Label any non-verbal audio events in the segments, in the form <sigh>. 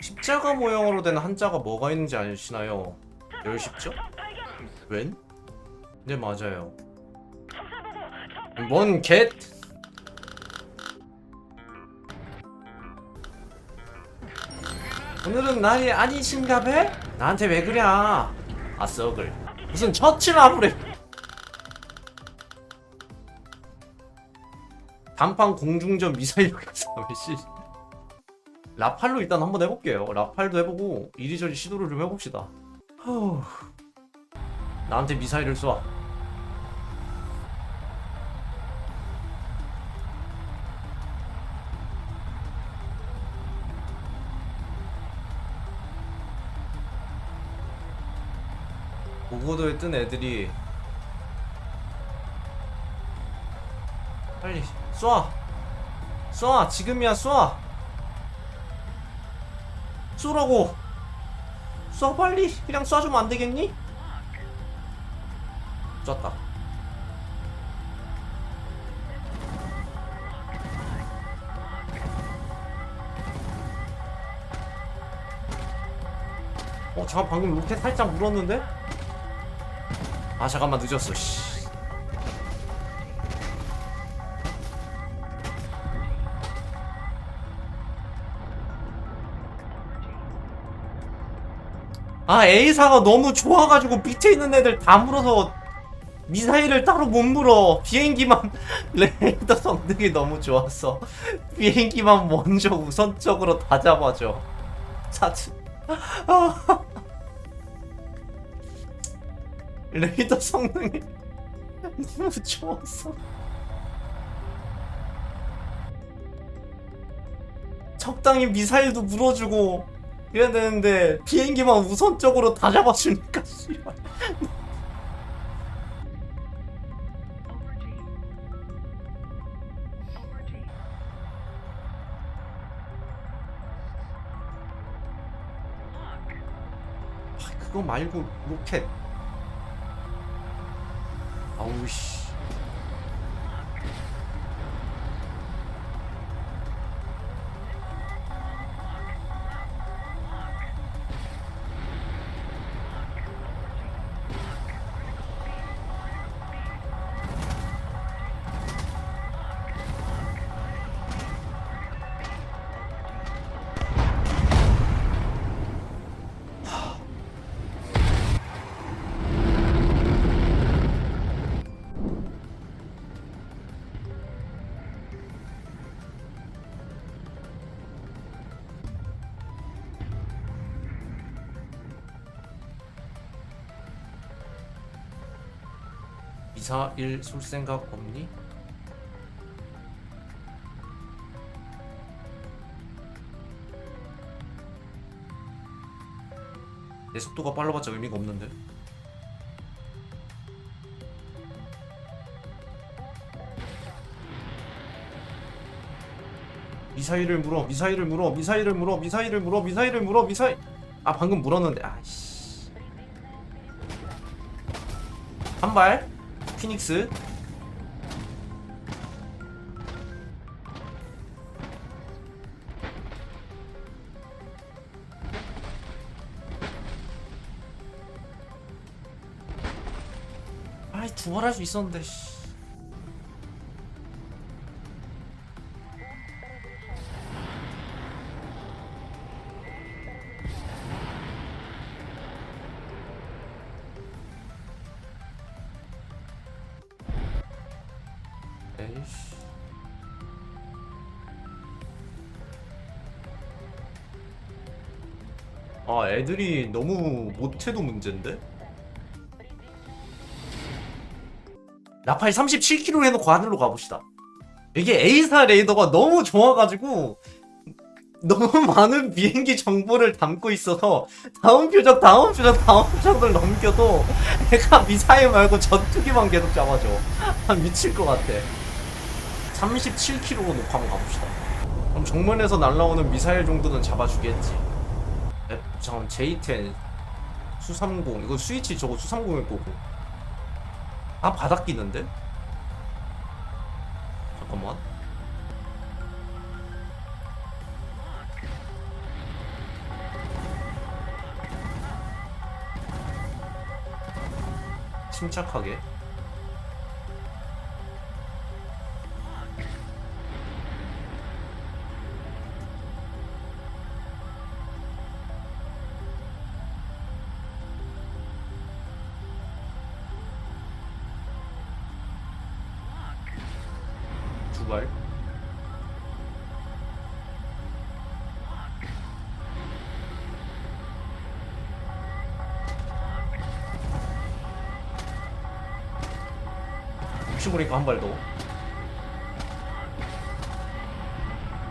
십자가 모양으로 된 한자가 뭐가 있는지 아시나요? 열십자? 웬? 네 맞아요 뭔 겟? 오늘은 날이 아니신가 배? 나한테 왜 그래? 아 썩을 무슨 처치라브래 단판 공중전 미사일 가서 씨 라팔로 일단 한번 해볼게요 라팔도 해보고 이리저리 시도를 좀 해봅시다 후. 나한테 미사일을 쏴 오고도에 뜬 애들이 빨리 쏴! 쏴! 지금이야 쏴! 쏘라고! 쏴 빨리! 그냥 쏴주면 안 되겠니? 쐈다 어 잠깐 방금 로켓 살짝 물었는데? 아 잠깐만 늦었어 씨. 아 A사가 너무 좋아가지고 밑에 있는 애들 다 물어서 미사일을 따로 못 물어. 비행기만 <laughs> 레이더 성능이 너무 좋았어 비행기만 먼저 우선적으로 다 잡아줘. 차츠 <laughs> 레이더 성능이 너무 좋았어. 적당히 미사일도 물어주고 이래야 되는데 비행기만 우선적으로 다 잡아주니까 씨발. 아, 그거 말고 로켓. 아우 씨. 미사일 쏠 생각 없니? 내 속도가 빨라봤자 의미가 없는데. 미사일을 물어, 미사일을 물어, 미사일을 물어, 미사일을 물어, 미사일을 물어, 미사일. 아 방금 물었는데, 아씨. 한 발. 피닉스. 아이 두 번 할 수 있었는데. 아, 애들이 너무 못해도 문제인데? 나팔 37kg 해놓고 하늘로 가봅시다. 이게 A사 레이더가 너무 좋아가지고 너무 <laughs> 많은 비행기 정보를 담고 있어서 다음 표적, 다음 표적, 다음 표적을 넘겨도 애가 미사일 말고 전투기만 계속 잡아줘. 아, 미칠 것 같아. 37kg로 놓고 한번 가봅시다. 그럼 정면에서 날라오는 미사일 정도는 잡아주겠지. 잠깐만 J10 수30 이거 스위치 저거 수30일 거고. 아 바닥 끼는데? 잠깐만. 침착하게. 두 발. 모르니까 한 발 더.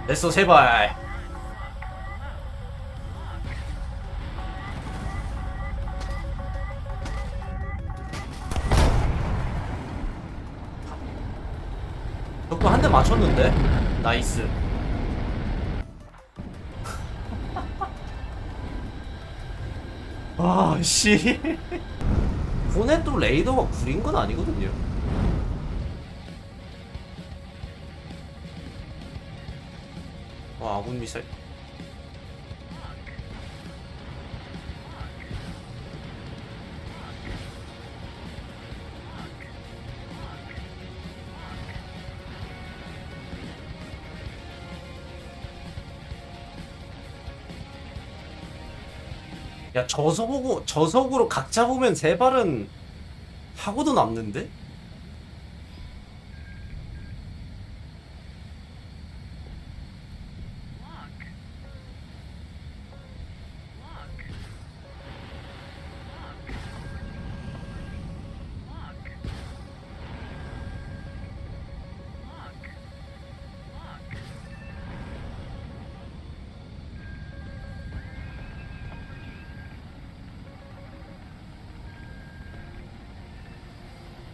됐어 세 발. 대 맞췄는데? 나이스. 아, 씨. 폰에 또 레이더가 구린 건 아니거든요. 와, 아군 미사일. 야, 저석으로, 저석으로 각자 보면 세 발은 하고도 남는데?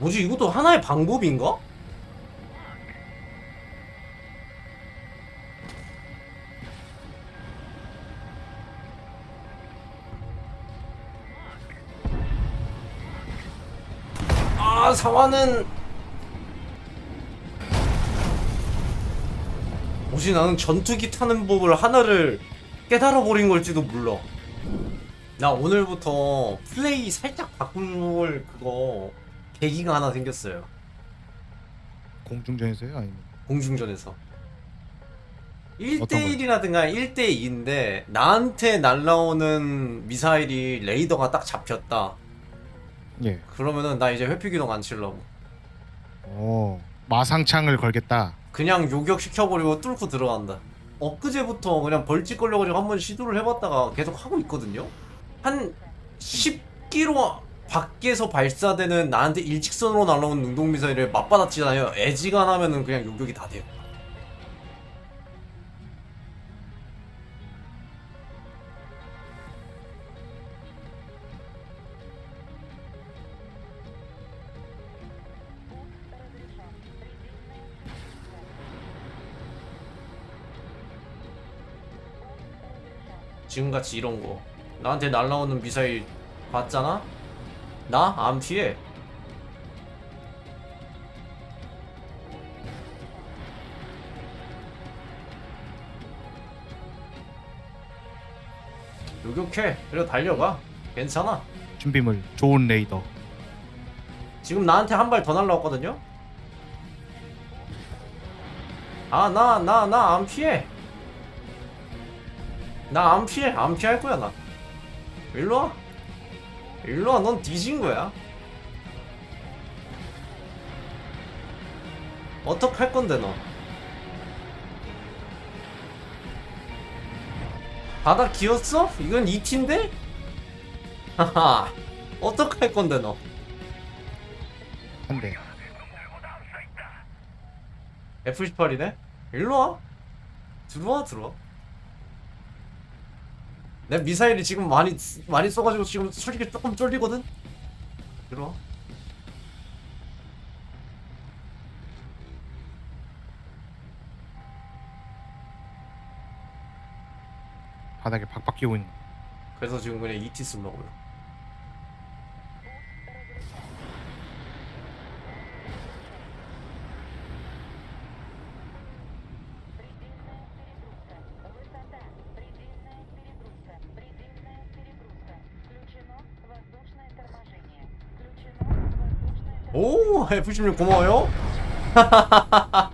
뭐지, 이것도 하나의 방법인가? 아, 사과는 뭐지 나는 전투기 타는 법을 하나를 깨달아 버린 걸지도 몰라. 나 오늘부터 플레이 살짝 바꿀 그거 계기가 하나 생겼어요. 공중전에서요? 아니면 공중전에서. 어떤 1대1이라든가 1대2인데 나한테 날라오는 미사일이 레이더가 딱 잡혔다. 예. 그러면은 나 이제 회피기동 안 치려고. 어 마상창을 걸겠다. 그냥 그냥 요격 시켜버리고 뚫고 들어간다. 엊그제부터 그냥 벌집 걸려가지고 한번 시도를 해봤다가 계속 하고 있거든요? 한 10km 밖에서 발사되는 나한테 일직선으로 날라오는 능동 미사일을 맞받아치잖아요. 애지간하면은 그냥 요격이 다 돼요. 지금같이 이런 거 나한테 날라오는 미사일 봤잖아? 나? 안 피해. 요격해. 그리고 달려가. 괜찮아. 준비물 좋은 레이더. 지금 나한테 한 발 더 날라왔거든요? 아 나 나 나 안 피해. 나 안 피해. 안 피할 거야 나. 일로와 일로와 넌 뒤진 거야 어떡할 건데 너 바닥 기었어? 이건 이티인데? 하하 어떡할 건데 너 한 대. F18이네? 일로와 들어와 들어와 내 미사일이 지금 많이 많이 써가지고 지금 솔직히 조금 쫄리거든? 들어와 바닥에 박박 끼고 있는. 거. 그래서 지금 그냥 ET 쓰려고요 오 F16 고마워요 <laughs>